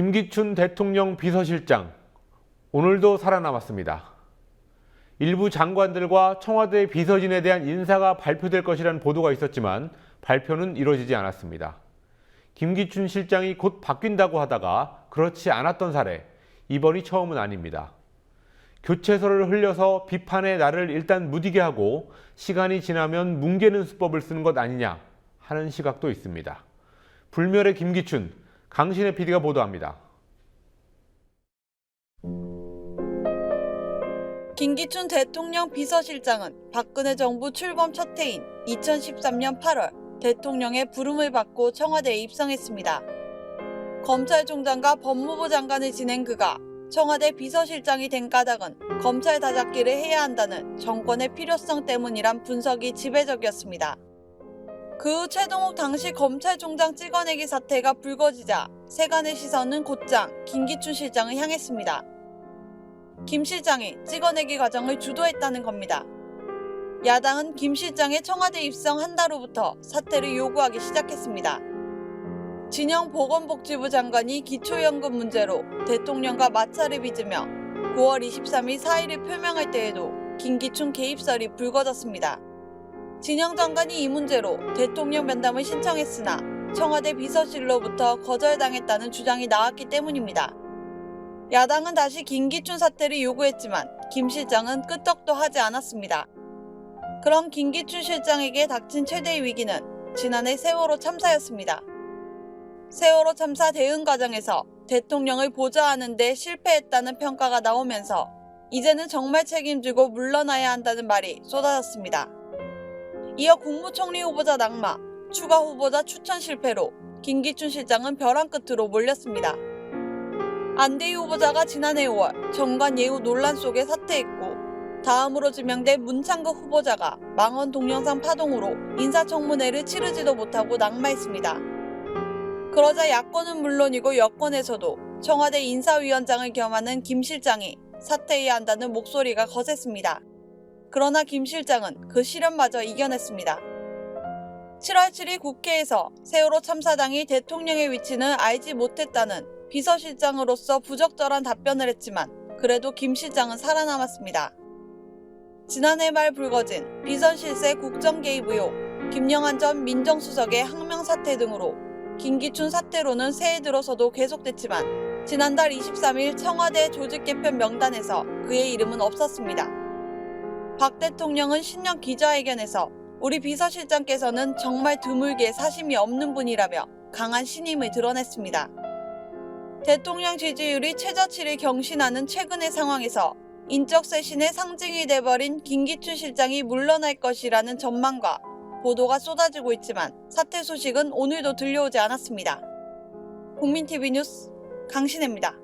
김기춘 대통령 비서실장 오늘도 살아남았습니다. 일부 장관들과 청와대 비서진에 대한 인사가 발표될 것이라는 보도가 있었지만 발표는 이루어지지 않았습니다. 김기춘 실장이 곧 바뀐다고 하다가 그렇지 않았던 사례 이번이 처음은 아닙니다. 교체서를 흘려서 비판의 날을 일단 무디게 하고 시간이 지나면 뭉개는 수법을 쓰는 것 아니냐 하는 시각도 있습니다. 불멸의 김기춘 강신의 PD가 보도합니다. 김기춘 대통령 비서실장은 박근혜 정부 출범 첫 해인 2013년 8월 대통령의 부름을 받고 청와대에 입성했습니다. 검찰총장과 법무부 장관을 지낸 그가 청와대 비서실장이 된 까닭은 검찰 다잡기를 해야 한다는 정권의 필요성 때문이란 분석이 지배적이었습니다. 그 후 최동욱 당시 검찰총장 찍어내기 사태가 불거지자 세간의 시선은 곧장 김기춘 실장을 향했습니다. 김 실장이 찍어내기 과정을 주도했다는 겁니다. 야당은 김 실장의 청와대 입성 한 달 후부터 사퇴를 요구하기 시작했습니다. 진영 보건복지부 장관이 기초연금 문제로 대통령과 마찰을 빚으며 9월 23일 사의를 표명할 때에도 김기춘 개입설이 불거졌습니다. 진영 장관이 이 문제로 대통령 면담을 신청했으나 청와대 비서실로부터 거절당했다는 주장이 나왔기 때문입니다. 야당은 다시 김기춘 사퇴를 요구했지만 김 실장은 끄떡도 하지 않았습니다. 그런 김기춘 실장에게 닥친 최대의 위기는 지난해 세월호 참사였습니다. 세월호 참사 대응 과정에서 대통령을 보좌하는 데 실패했다는 평가가 나오면서 이제는 정말 책임지고 물러나야 한다는 말이 쏟아졌습니다. 이어 국무총리 후보자 낙마, 추가 후보자 추천 실패로 김기춘 실장은 벼랑 끝으로 몰렸습니다. 안대희 후보자가 지난해 5월 정관 예우 논란 속에 사퇴했고 다음으로 지명된 문창극 후보자가 망원 동영상 파동으로 인사청문회를 치르지도 못하고 낙마했습니다. 그러자 야권은 물론이고 여권에서도 청와대 인사위원장을 겸하는 김 실장이 사퇴해야 한다는 목소리가 거셌습니다. 그러나 김 실장은 그 시련마저 이겨냈습니다. 7월 7일 국회에서 세월호 참사당이 대통령의 위치는 알지 못했다는 비서실장으로서 부적절한 답변을 했지만 그래도 김 실장은 살아남았습니다. 지난해 말 불거진 비선 실세 국정 개입 의혹, 김영한 전 민정수석의 항명 사태 등으로 김기춘 사태로는 새해 들어서도 계속됐지만 지난달 23일 청와대 조직 개편 명단에서 그의 이름은 없었습니다. 박 대통령은 신년 기자회견에서 우리 비서실장께서는 정말 드물게 사심이 없는 분이라며 강한 신임을 드러냈습니다. 대통령 지지율이 최저치를 경신하는 최근의 상황에서 인적 쇄신의 상징이 돼버린 김기춘 실장이 물러날 것이라는 전망과 보도가 쏟아지고 있지만 사퇴 소식은 오늘도 들려오지 않았습니다. 국민TV 뉴스 강신혜입니다.